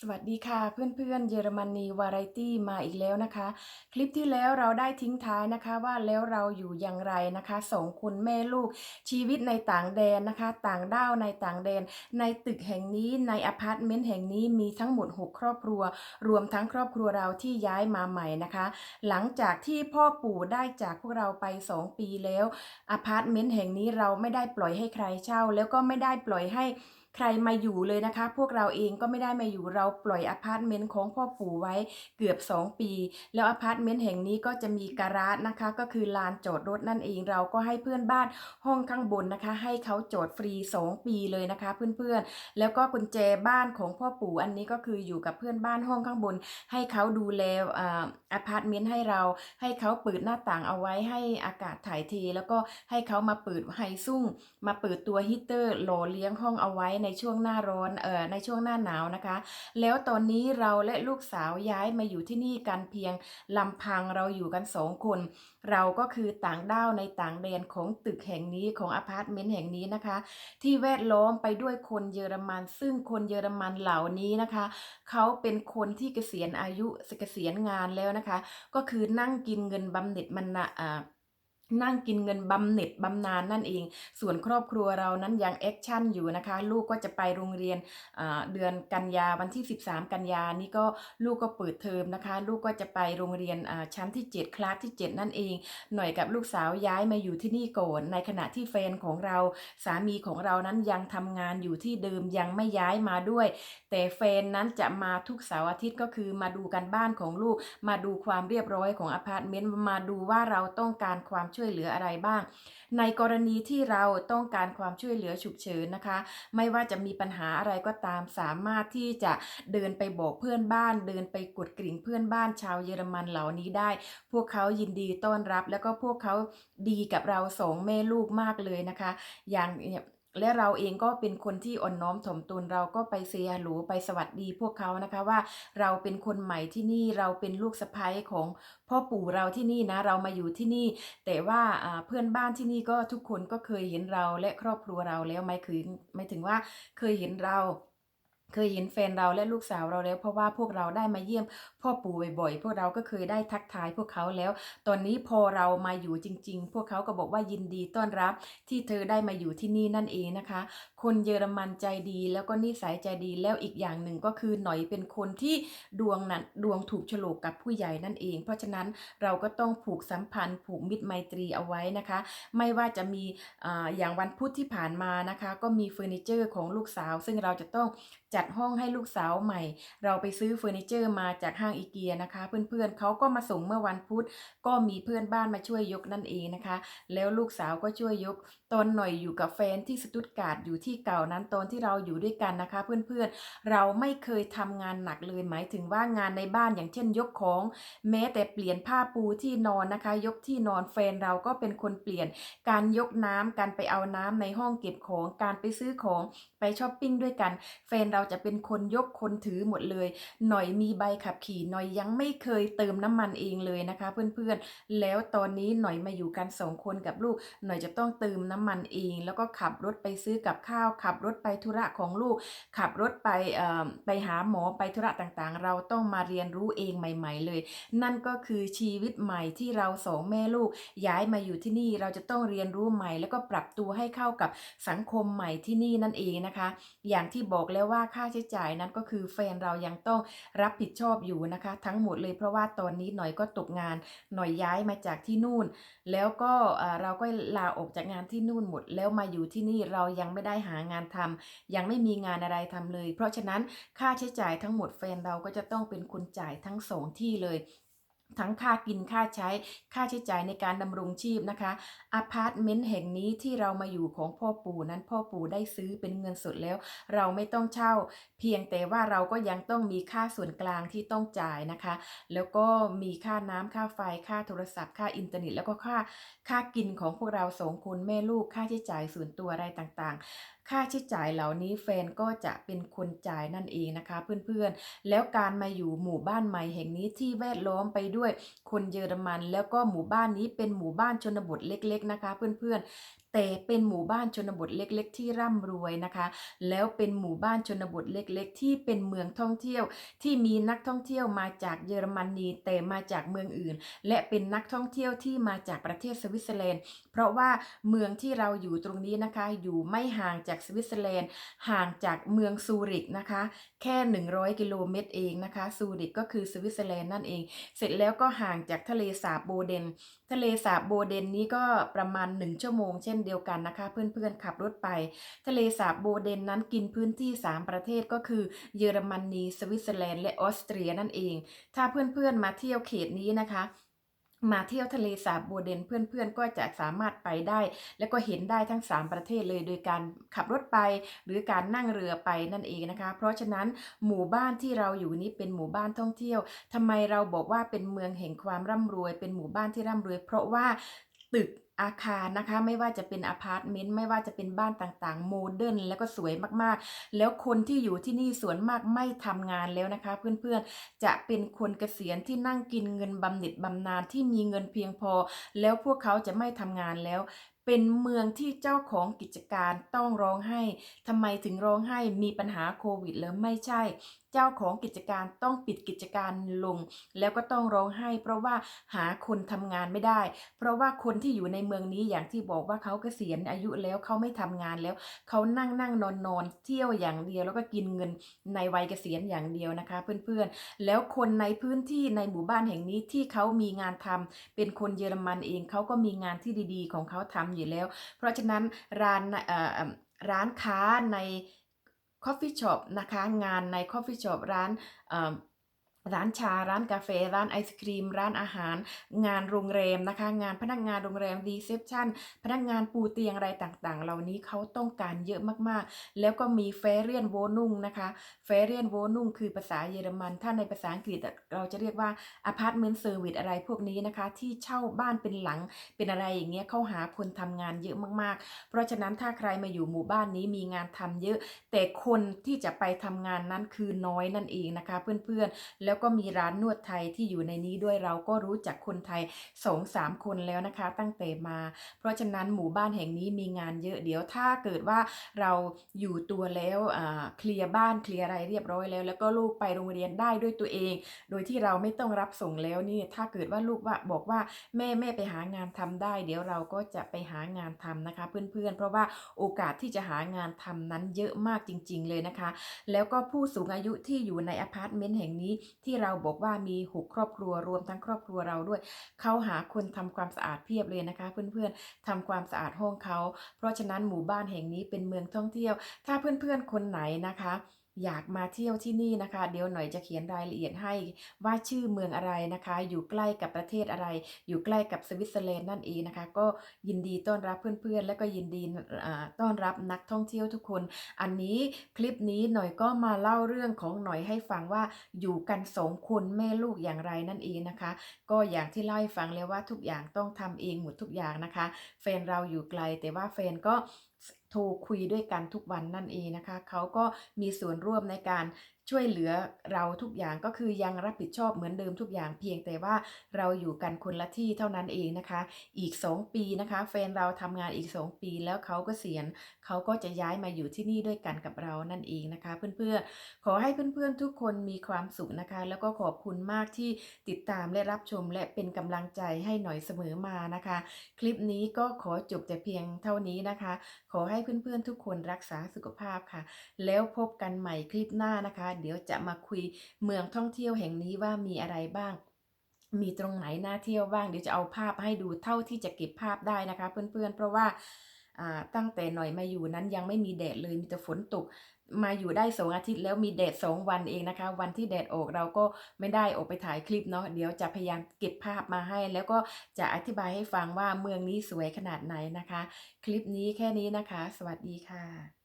สวัสดีค่ะเพื่อนๆเยอรมนีวาไรตี้มาอีกแล้วนะคะ คลิปที่แล้วเราได้ทิ้งท้ายนะคะว่าแล้วเราอยู่อย่างไรนะคะสองคนแม่ลูกชีวิตในต่างแดนนะคะ ต่างด้าวในต่างแดน ในตึกแห่งนี้ในอพาร์ตเมนต์แห่งนี้มีทั้งหมด 6 ครอบครัว รวมทั้งครอบครัวเราที่ย้ายมาใหม่นะคะ หลังจากที่พ่อปู่ได้จากพวกเราไป 2 ปีแล้วอพาร์ตเมนต์แห่งนี้เราไม่ได้ปล่อยให้ใครเช่า แล้วก็ไม่ได้ปล่อยให้ ใครมาอยู่เลยนะคะ พวกเราเองก็ไม่ได้มาอยู่เราปล่อยอพาร์ตเมนต์ของพ่อปู่ไว้เกือบ 2 ปี แล้วอพาร์ตเมนต์แห่งนี้ก็จะมีการาจนะคะ ก็คือลานจอดรถนั่นเองเราก็ให้เพื่อนบ้านห้องข้างบนนะคะ ให้เขาจอดฟรี 2 ปีเลยนะคะ เพื่อนๆ แล้วก็กุญแจบ้านของพ่อปู่อันนี้ก็คืออยู่กับเพื่อนบ้านห้องข้างบน ให้เขาดูแลอ่าอพาร์ตเมนต์ให้เรา ให้เขาเปิดหน้าต่างเอาไว้ให้อากาศถ่ายเท แล้วก็ให้เขามาเปิดไฮซุ่งมาเปิดตัวฮีเตอร์หล่อเลี้ยงห้องเอาไว้ในในช่วงหน้าร้อนเอ่อในช่วงหน้าหนาวนะคะ แล้วตอนนี้เราและลูกสาวย้ายมาอยู่ที่นี่กันเพียงลำพังเราอยู่กันสองคน เราก็คือต่างด้าวในต่างแดนของตึกแห่งนี้ของอพาร์ตเมนต์แห่งนี้นะคะ ที่แวดล้อมไปด้วยคนเยอรมัน ซึ่งคนเยอรมันเหล่านี้นะคะ เขาเป็นคนที่เกษียณอายุเกษียณงานแล้วนะคะ ก็คือนั่งกินเงินบำเหน็จมันนะอ่า นั่งกินเงินบำเหน็จบำนาญนั่นเอง ส่วนครอบครัวเรานั้นยังแอคชั่นอยู่นะคะ ลูกก็จะไปโรงเรียนเดือนกันยาวันที่ 13 กันยานี่ก็ลูกก็เปิดเทอมนะคะ ลูกก็จะไปโรงเรียนชั้นที่ 7 คลาสที่ 7 นั่นเอง หน่อยกับลูกสาวย้ายมาอยู่ที่นี่ก่อนในขณะที่แฟนของเราสามีของเรานั้นยังทำงานอยู่ที่เดิมยังไม่ย้ายมาด้วย แต่แฟนนั้นจะมาทุกเสาร์อาทิตย์ก็คือมาดูกันบ้านของลูก มาดูความเรียบร้อยของอพาร์ตเมนต์มาดูว่าเราต้องการความช่วยเหลืออะไรบ้าง ในกรณีที่เราต้องการความช่วยเหลือฉุกเฉินนะคะ ไม่ว่าจะมีปัญหาอะไรก็ตามสามารถที่จะเดินไปบอกเพื่อนบ้าน เดินไปกดกริ่งเพื่อนบ้านชาวเยอรมันเหล่านี้ได้ พวกเขายินดีต้อนรับ แล้วก็พวกเขาดีกับเราสองแม่ลูกมากเลยนะคะ อย่าง และเราเองก็เป็นคนที่อ่อนน้อมถ่อมตนเราก็ไปเซียหลูไปสวัสดีพวกเขานะคะว่าเราเป็นคนใหม่ที่นี่เราเป็นลูกสะใภ้ของพ่อปู่เราที่นี่นะเรามาอยู่ที่นี่ แต่ว่าอ่าเพื่อนบ้านที่นี่ก็ทุกคนก็เคยเห็นเราและครอบครัวเราแล้วไม่คือไม่ถึงว่าเคยเห็นเรา เคยเห็นแฟนเราและลูกสาวเราแล้ว เพราะว่าพวกเราได้มาเยี่ยมพ่อปู่บ่อยๆ พวกเราก็เคยได้ทักทายพวกเขาแล้ว ตอนนี้พอเรามาอยู่จริง ๆ พวกเขาก็บอกว่ายินดีต้อนรับ ที่เธอได้มาอยู่ที่นี่นั่นเองนะคะ คนเยอรมันใจดีแล้วก็นิสัยใจดีแล้วอีกอย่างหนึ่งก็คือหน่อยเป็นคนที่ดวงนั้นดวงถูกโฉลกกับผู้ใหญ่นั่นเอง เพราะฉะนั้นเราก็ต้องผูกสัมพันธ์ผูกมิตรไมตรีเอาไว้นะคะ ไม่ว่าจะมีอาอย่างวันพุธที่ผ่านมานะคะ ก็มีเฟอร์นิเจอร์ของลูกสาว ซึ่งเราจะต้องจจัดห้องให้ลูกสาวใหม่ เราไปซื้อเฟอร์นิเจอร์มาจากห้างอีเกียนะคะ เพื่อนๆเขาก็มาส่งเมื่อวันพุธก็มีเพื่อนบ้านมาช่วยยกนั่นเองนะคะ แล้วลูกสาวก็ช่วยยก ตอนหน่อยอยู่กับแฟนที่สตุตการ์ดอยู่ที่เก่านั้นตอนที่เราอยู่ด้วยกันนะคะ เพื่อนๆเราไม่เคยทำงานหนักเลยหมายถึงว่างานในบ้านอย่างเช่นยกของ แม้แต่เปลี่ยนผ้าปูที่นอนนะคะ ยกที่นอนแฟนเราก็เป็นคนเปลี่ยน การยกน้ำการไปเอาน้ำในห้องเก็บของการไปซื้อของไปช้อปปิ้งด้วยกัน แฟนเราจะเป็นคนยกคนถือหมดเลย หน่อยมีใบขับขี่หน่อยยังไม่เคยเติมน้ำมันเองเลยนะคะ เพื่อนๆ แล้วตอนนี้หน่อยมาอยู่กันสองคนกับลูก หน่อยจะต้องเติมน้ำมันเอง แล้วก็ขับรถไปซื้อกับข้าว ขับรถไปธุระของลูก ขับรถไปเอ่อไปหาหมอไปธุระต่างๆ เราต้องมาเรียนรู้เองใหม่ ๆ เลย นั่นก็คือชีวิตใหม่ที่เราสองแม่ลูก ย้ายมาอยู่ที่นี่เราจะต้องเรียนรู้ใหม่ แล้วก็ปรับตัวให้เข้ากับสังคมใหม่ที่นี่นั่นเองนะคะ อย่างที่บอกแล้วว่าค่าใช้จ่ายนั้นก็คือแฟนเรายังต้องรับผิดชอบอยู่นะคะ ทั้งหมดเลยเพราะว่าตอนนี้หน่อยก็ตกงานหน่อยย้ายมาจากที่นู่น แล้วก็เราก็ลาออกจากงานที่นู่นหมด แล้วมาอยู่ที่นี่เรายังไม่ได้หางานทำยังไม่มีงานอะไรทำเลย เพราะฉะนั้นค่าใช้จ่ายทั้งหมดแฟนเราก็จะต้องเป็นคนจ่ายทั้งสองที่เลย ทั้งค่ากินค่าใช้ค่าใช้จ่ายในการดำรงชีพนะคะอพาร์ตเมนต์แห่งนี้ที่เรามาอยู่ของพ่อปู่นั้นพ่อปู่ได้ซื้อเป็นเงินสดแล้ว เราไม่ต้องเช่า เพียงแต่ว่าเราก็ยังต้องมีค่าส่วนกลางที่ต้องจ่ายนะคะ แล้วก็มีค่าน้ำค่าไฟค่าโทรศัพท์ ค่าอินเทอร์เน็ตแล้วก็ค่าค่ากินของพวกเราสองคนแม่ลูกค่าใช้จ่ายส่วนตัวอะไรต่างๆ ค่าใช้จ่ายเหล่านี้แฟนก็จะเป็นคนจ่ายนั่นเองนะคะ เพื่อนๆ แล้วการมาอยู่หมู่บ้านใหม่แห่งนี้ที่แวดล้อมไปด้วยคนเยอรมัน แล้วก็หมู่บ้านนี้เป็นหมู่บ้านชนบทเล็ก ๆ นะคะ เพื่อนๆแต่เป็นหมู่บ้านชนบทเล็ก ๆ ที่ร่ำรวยนะคะ แล้วเป็นหมู่บ้านชนบทเล็ก ๆ ที่เป็นเมืองท่องเที่ยว ที่มีนักท่องเที่ยวมาจากเยอรมนีแต่มาจากเมืองอื่น และเป็นนักท่องเที่ยวที่มาจากประเทศสวิตเซอร์แลนด์ เพราะว่าเมืองที่เราอยู่ตรงนี้นะคะ อยู่ไม่ห่างจากสวิตเซอร์แลนด์ ห่างจากเมืองซูริกนะคะ แค่ 100 กิโลเมตรเองนะคะ ซูริกก็คือสวิตเซอร์แลนด์นั่นเอง เสร็จแล้วก็ห่างจากทะเลสาบโบเดน ทะเลสาบโบเดนนี้ก็ประมาณ 1 ชั่วโมงเช่นเดียวกันนะคะ เพื่อนๆขับรถไป ทะเลสาบโบเดนนั้นกินพื้นที่ 3 ประเทศก็คือเยอรมนีสวิตเซอร์แลนด์และออสเตรียนั่นเอง ถ้าเพื่อนๆมาเที่ยวเขตนี้นะคะ มาเที่ยวทะเลสาบบัวเดนเพื่อนๆ ก็จะสามารถไปได้ และก็เห็นได้ทั้ง 3 ประเทศเลยโดยการขับรถไป หรือการนั่งเรือไปนั่นเองนะคะ เพราะฉะนั้นหมู่บ้านที่เราอยู่นี้เป็นหมู่บ้านท่องเที่ยวทำไมเราบอกว่าเป็นเมืองแห่งความร่ำรวย เป็นหมู่บ้านที่ร่ำรวย เพราะว่าตึก อาคารนะคะไม่ว่าจะเป็นอพาร์ตเมนต์ไม่ว่าจะเป็นบ้านต่างๆ โมเดิร์นแล้วก็สวยมากๆ แล้วคนที่อยู่ที่นี่ส่วนมากไม่ทำงานแล้วนะคะ เพื่อนๆจะเป็นคนเกษียณที่นั่งกินเงินบำเหน็จบำนาญที่มีเงินเพียงพอ แล้วพวกเขาจะไม่ทำงานแล้ว เป็นเมืองที่เจ้าของกิจการต้องร้องไห้ทำไมถึงร้องไห้มีปัญหาโควิดแล้วไม่ใช่ เจ้าของกิจการต้องปิดกิจการลง แล้วก็ต้องร้องไห้ เพราะว่าหาคนทำงานไม่ได้ เพราะว่าคนที่อยู่ในเมืองนี้อย่างที่บอกว่าเขาเกษียณอายุแล้วเขาไม่ทำงานแล้ว เขานั่งนั่งนอนนอนเที่ยวอย่างเดียวแล้วก็กินเงินในวัยเกษียณอย่างเดียวนะคะเพื่อนๆ แล้วคนในพื้นที่ในหมู่บ้านแห่งนี้ที่เขามีงานทำเป็นคนเยอรมันเองเขาก็มีงานที่ดี ๆ ของเขาทำอยู่แล้ว เพราะฉะนั้นร้านร้านค้าใน Coffee Shop นะคะงานใน Coffee Shop ร้านอ ร้านชา ร้านกาแฟ ร้านไอศครีม ร้านอาหาร งานโรงแรมนะคะ งานพนักงานโรงแรมรีเซพชันพนักงานปูเตียงอะไรต่างๆ เหล่านี้เขาต้องการเยอะมากๆ แล้วก็มีเฟเรียนโวนุ่งนะคะเฟเรียนโวนุ่งคือภาษาเยอรมัน ถ้าในภาษาอังกฤษเราจะเรียกว่าอพาร์ตเมนต์เซอร์วิสอะไรพวกนี้นะคะ ที่เช่าบ้านเป็นหลัง เป็นอะไรอย่างเงี้ยเขาหาคนทำงานเยอะมากๆ เพราะฉะนั้นถ้าใครมาอยู่หมู่บ้านนี้มีงานทำเยอะ แต่คนที่จะไปทำงานนั้นคือน้อยนั่นเองนะคะ เพื่อนๆแล้วก็มีร้านนวดไทยที่อยู่ในนี้ด้วยเราก็รู้จักคนไทยสองสามคนแล้วนะคะ ตั้งแต่มา เพราะฉะนั้นหมู่บ้านแห่งนี้มีงานเยอะเดี๋ยวถ้าเกิดว่าเราอยู่ตัวแล้วเคลียร์บ้านเคลียร์อะไรเรียบร้อยแล้ว แล้วก็ลูกไปโรงเรียนได้ด้วยตัวเอง โดยที่เราไม่ต้องรับส่งแล้วนี่ถ้าเกิดว่าลูกว่าบอกว่าแม่แม่ไปหางานทำได้ เดี๋ยวเราก็จะไปหางานทำนะคะ เพื่อนๆ เพราะว่าโอกาสที่จะหางานทำนั้นเยอะมากจริง ๆ เลยนะคะ แล้วก็ผู้สูงอายุที่อยู่ในอพาร์ตเมนต์แห่งนี้ที่เราบอกว่ามีหกครอบครัวรวมทั้งครอบครัวเราด้วย เขาหาคนทำความสะอาดเพียบเลยนะคะ เพื่อนๆทำความสะอาดห้องเขา เพราะฉะนั้นหมู่บ้านแห่งนี้เป็นเมืองท่องเที่ยว ถ้าเพื่อนๆคนไหนนะคะ อยากมาเที่ยวที่นี่นะคะ เดี๋ยวหน่อยจะเขียนรายละเอียดให้ว่าชื่อเมืองอะไรนะคะ อยู่ใกล้กับประเทศอะไร อยู่ใกล้กับสวิตเซอร์แลนด์นั่นเองนะคะ ก็ยินดีต้อนรับเพื่อนๆ และก็ยินดีต้อนรับนักท่องเที่ยวทุกคน อันนี้คลิปนี้หน่อยก็มาเล่าเรื่องของหน่อยให้ฟังว่าอยู่กันสองคนแม่ลูกอย่างไรนั่นเองนะคะ ก็อย่างที่เล่าให้ฟังแล้วว่าทุกอย่างต้องทำเองหมดทุกอย่างนะคะ แฟนเราอยู่ไกลแต่ว่าแฟนก็โทรคุยด้วยกันทุกวันนั่นเองนะคะ เขาก็มีส่วนร่วมในการ ช่วยเหลือเราทุกอย่างก็คือยังรับผิดชอบเหมือนเดิมทุกอย่างเพียงแต่ว่าเราอยู่กันคนละที่เท่านั้นเองนะคะ อีก 2 ปีนะคะ แฟนเราทำงานอีก 2 ปีแล้วเขาก็เสียณเขาก็จะย้ายมาอยู่ที่นี่ด้วยกันกับเรานั่นเองนะคะ เพื่อนๆขอให้เพื่อนๆทุกคนมีความสุขนะคะ แล้วก็ขอบคุณมากที่ติดตามและรับชมและเป็นกำลังใจให้หน่อยเสมอมานะคะ คลิปนี้ก็ขอจบแต่เพียงเท่านี้นะคะ ขอให้เพื่อนๆทุกคนรักษาสุขภาพค่ะ แล้วพบกันใหม่คลิปหน้านะคะเดี๋ยวจะมาคุยเมืองท่องเที่ยวแห่งนี้ว่ามีอะไรบ้าง มีตรงไหนน่าเที่ยวบ้างเดี๋ยวจะเอาภาพให้ดูเท่าที่จะเก็บภาพได้นะคะ เพื่อนๆ เพราะว่าอ่าตั้งแต่หน่อยมาอยู่นั้นยังไม่มีแดดเลยมีแต่ฝนตกมาอยู่ได้สองอาทิตย์แล้วมีแดดสองวันเองนะคะ วันที่แดดออกเราก็ไม่ได้ออกไปถ่ายคลิปเนาะเดี๋ยวจะพยายามเก็บภาพมาให้ แล้วก็จะอธิบายให้ฟังว่าเมืองนี้สวยขนาดไหนนะคะ คลิปนี้แค่นี้นะคะ สวัสดีค่ะ